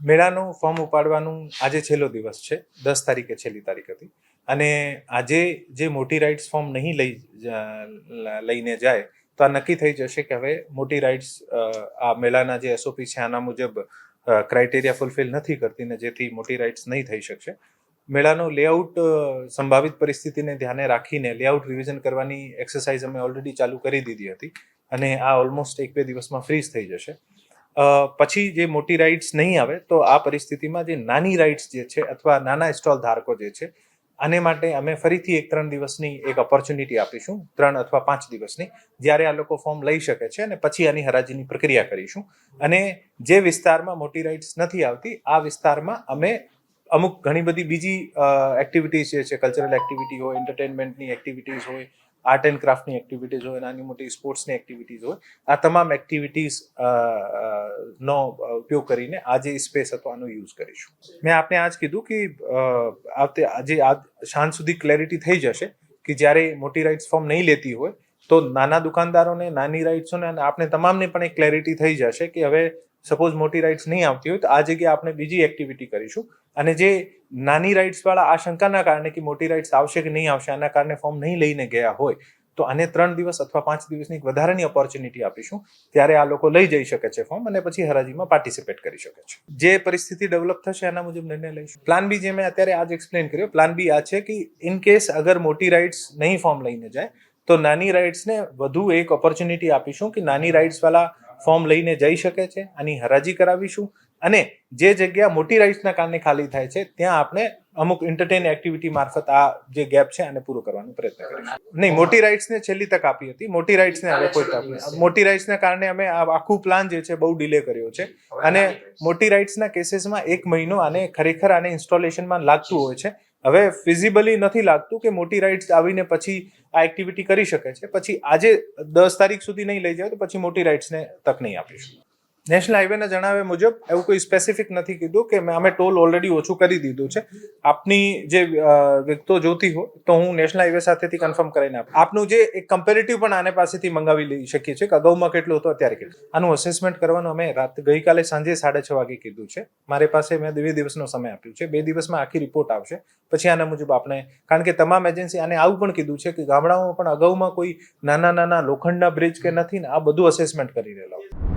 મેળાનું ફોર્મ ઉપાડવાનું આજે છેલ્લો દિવસ છે. દસ તારીખે છેલ્લી તારીખ હતી. અને આજે જે મોટી રાઇડ્સ ફોર્મ નહીં લઈ લઈને જાય, તો આ નક્કી થઈ જશે કે હવે મોટી રાઇડ્સ આ મેળાના જે એસઓપી છે, આના મુજબ ક્રાઇટેરિયા ફૂલફિલ નથી કરતી ને જેથી મોટી રાઇડ્સ નહીં થઈ શકશે. મેળાનો લેઆઉટ સંભવિત પરિસ્થિતિને ધ્યાને રાખીને લેઆઉટ રિવિઝન કરવાની એક્સરસાઇઝ અમે ઓલરેડી ચાલુ કરી દીધી હતી. અને આ ઓલમોસ્ટ એક બે દિવસમાં ફ્રીઝ થઈ જશે. પછી જે મોટી રાઇડ્સ નહીં આવે, તો આ પરિસ્થિતિમાં જે નાની રાઇડ્સ જે છે અથવા નાના સ્ટોલ ધારકો જે છે, આને માટે અમે ફરીથી એક ત્રણ દિવસની એક ઓપોર્ચ્યુનિટી આપીશું, ત્રણ અથવા પાંચ દિવસની, જ્યારે આ લોકો ફોર્મ લઈ શકે છે અને પછી આની હરાજીની પ્રક્રિયા કરીશું. અને જે વિસ્તારમાં મોટી રાઇડ્સ નથી આવતી, આ વિસ્તારમાં અમે અમુક ઘણી બધી બીજી એક્ટિવિટીઝ જે છે કલ્ચરલ એક્ટિવિટી હોય એન્ટરટેનમેન્ટની એક્ટિવિટીઝ હોય આર્ટ એન્ડ ક્રાફ્ટની એક્ટિવિટીઝ હોય, નાની મોટી સ્પોર્ટ્સની એક્ટિવિટીઝ હોય, આ તમામ એક્ટિવિટીઝ નો ઉપયોગ કરીને આજે સ્પેસ હતો, આનો યુઝ કરીશું. મેં આપને આજ કીધું કે આવતે, આજે સાંજ સુધી ક્લેરિટી થઈ જશે કે જ્યારે મોટી રાઇડ્સ ફોર્મ નહીં લેતી હોય, તો નાના દુકાનદારોને, નાની રાઇડ્સોને અને આપણે તમામને પણ એક ક્લેરિટી થઈ જશે કે હવે સપોઝ મોટી રાઇડ્સ નહીં આવતી હોય તો આ જગ્યાએ આપણે બીજી એક્ટિવિટી કરીશું. અને જે નાની રાઇડ્સ વાળા આ શંકાના કારણે કે મોટી રાઇડ્સ આવશે કે નહીં આવશે, આના કારણે ફોર્મ નહીં લઈને ગયા હોય, તો આને ત્રણ દિવસ અથવા પાંચ દિવસની વધારાની ઓપોર્ચ્યુનિટી આપીશું. ત્યારે આ લોકો લઈ જઈ શકે છે ફોર્મ અને પછી હરાજીમાં પાર્ટિસિપેટ કરી શકે છે. જે પરિસ્થિતિ ડેવલપ થશે એના મુજબ નિર્ણય લઈશું. પ્લાન બી જે મેં અત્યારે આજ એક્સપ્લેન કર્યો પ્લાન બી આ છે કે ઇન કેસ અગર મોટી રાઇડ્સ નહીં ફોર્મ લઈને જાય, તો નાની રાઇડ્સને વધુ એક ઓપોર્ચ્યુનિટી આપીશું કે નાની રાઇડ્સ વાળા ફોર્મ લઈને જઈ શકે છે આની હરાજી કરાવીશું. અને જે જગ્યા મોટી રાઇડ્સના કારણે ખાલી થાય છે ત્યાં આપણે અમુક એન્ટરટેન એક્ટિવિટી મારફત આ જે ગેપ છે આને પૂરો કરવાનો પ્રયત્ન કરીશું. નહીં મોટી રાઇડ્સને છેલ્લી તક આપી હતી. મોટી રાઇડ્સને હવે કોઈ તક મોટી રાઇડ્સના કારણે અમે આ આખું પ્લાન જે છે બહુ ડિલે કર્યો છે. અને મોટી રાઇડ્સના કેસીસમાં એક મહિનો આને ખરેખર આને ઇન્સ્ટોલેશનમાં લાગતું હોય છે. હવે ફિઝિબલી નથી લાગતું કે મોટી રાઇડ્સ આવીને પછી આ એક્ટિવિટી કરી શકે છે. પછી આજે દસ તારીખ સુધી નહીં લઈ જાય તો પછી મોટી રાઇડ્સને તક નહીં આપીશું. નેશનલ હાઈવેના જણાવ્યા મુજબ, એવું કોઈ સ્પેસિફિક નથી કીધું કે અમે ટોલ ઓલરેડી ઓછું કરી દીધું છે. આપની જે વિગતો જોતી હોય, તો હું નેશનલ હાઈવે સાથેથી કન્ફર્મ કરીને આપ. આપનું જે એક કમ્પેરેટિવ પણ આને પાસેથી મંગાવી લઈ શકીએ છીએ કે અગાઉમાં કેટલું હતું, અત્યારે કેટલું. આનું અસેસમેન્ટ કરવાનું અમે રાત, ગઈકાલે સાંજે સાડા છ વાગે કીધું છે. મારી પાસે મેં બે દિવસનો સમય આપ્યો છે. બે દિવસમાં આખી રિપોર્ટ આવશે. પછી આના મુજબ આપણે, કારણ કે તમામ એજન્સી આને આવું પણ કીધું છે કે ગામડાઓમાં પણ અગાઉમાં કોઈ નાના નાના લોખંડના બ્રિજ કે નથી ને આ બધું અસેસમેન્ટ કરી રહેલા હોય.